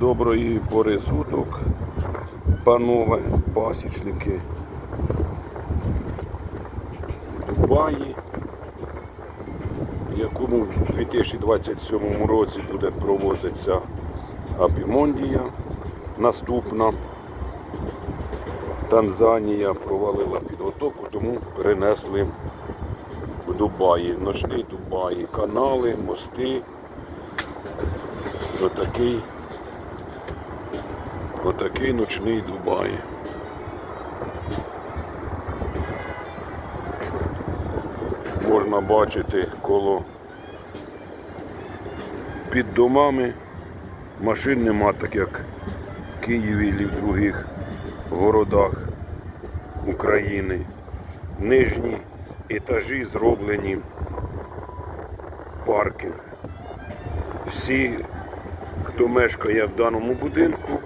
Доброї пори суток, панове пасічники Дубаї, якому в 2027 році буде проводитися Апімондія. Наступна Танзанія провалила підготовку, тому перенесли в Дубаї. Ночний Дубаї, канали, мости. Отакий, отакий ночний Дубай. Можна бачити коло під домами. Машин нема, так як в Києві і в других городах України. Нижні етажі зроблені паркінг. Всі, хто мешкає в даному будинку,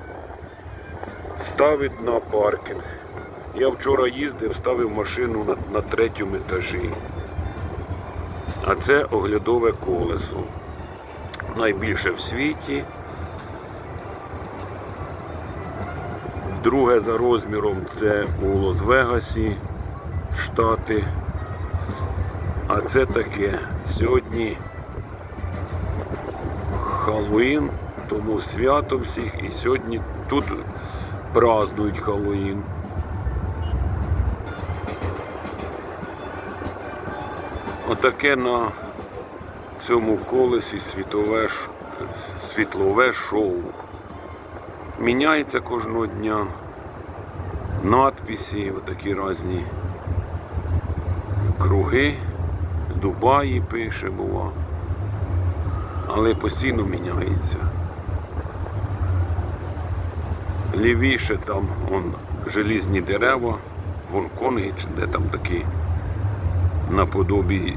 ставить на паркінг. Я вчора їздив, ставив машину на, на третьому етажі. А це оглядове колесо. Найбільше в світі. Друге за розміром це у Лос-Вегасі, Штати. А це таке. Сьогодні Халлоїн, тому свято всіх і сьогодні тут празднують Халлоїн. Отаке на цьому колесі світове, світлове шоу. Міняється кожного дня. Надписи, отакі різні круги. Дубаї пише, бува. Але постійно міняється. Лівіше там вон, желізні дерева, Гонконги, чи де там такі наподобі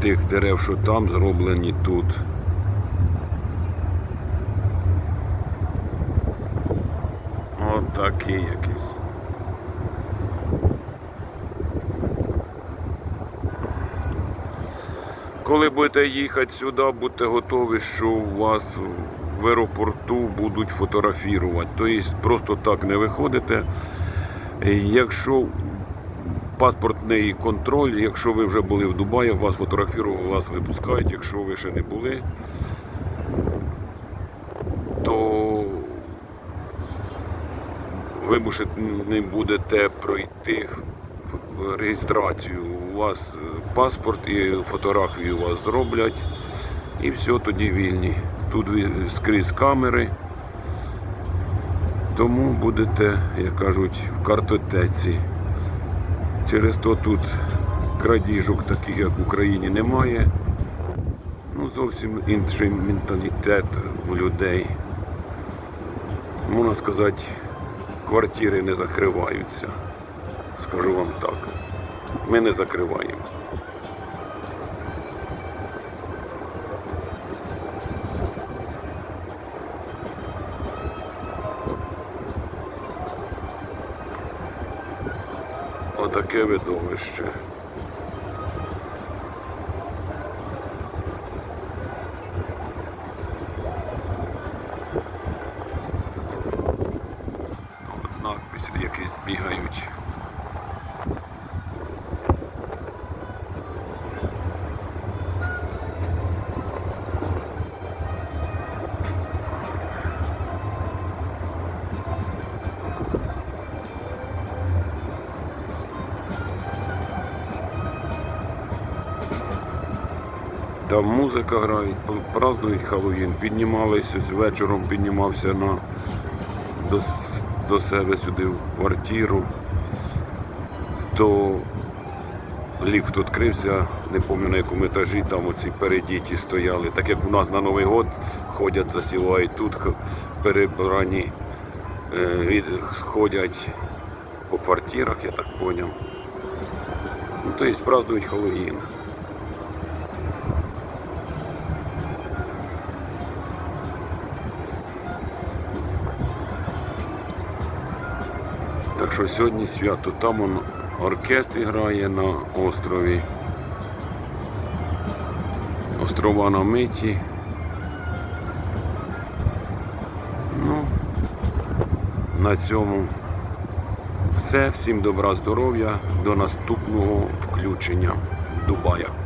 тих дерев, що там зроблені тут. От такий якийсь. Коли будете їхати сюди, будьте готові, що у вас в аеропорту будуть фотографувати. Тобто просто так не виходите. Е, Якщо паспортний контроль, якщо ви вже були в Дубаї, вас фотографували, вас випускають. Якщо ви ще не були, то вимушені будете пройти реєстрацію. У вас е, паспорт і фотографії у вас зроблять, і все тоді вільні. Тут скрізь камери, тому будете, як кажуть, в картотеці. Через то тут крадіжок таких, як в Україні, немає. Ну, зовсім інший менталітет у людей. Можна сказати, квартири не закриваються. Скажу вам так. Ми не закриваємо. Отаке видовище. От надписи якісь бігають. Там музика грає, празднують Хеллоуін, піднімалися вечором, піднімався на, до, до себе сюди в квартиру, то ліфт відкрився, не пам'ятаю на якому етажі, там оці передіті стояли. Так як у нас на Новий год ходять, засівають тут, перебрані, е, ходять по квартирах, я так зрозумів. Ну, тобто празднують Хеллоуін. Так що сьогодні свято, там он оркестр грає на острові. Острова на миті. Ну, на цьому все. Всім добра здоров'я, до наступного включення в Дубаях.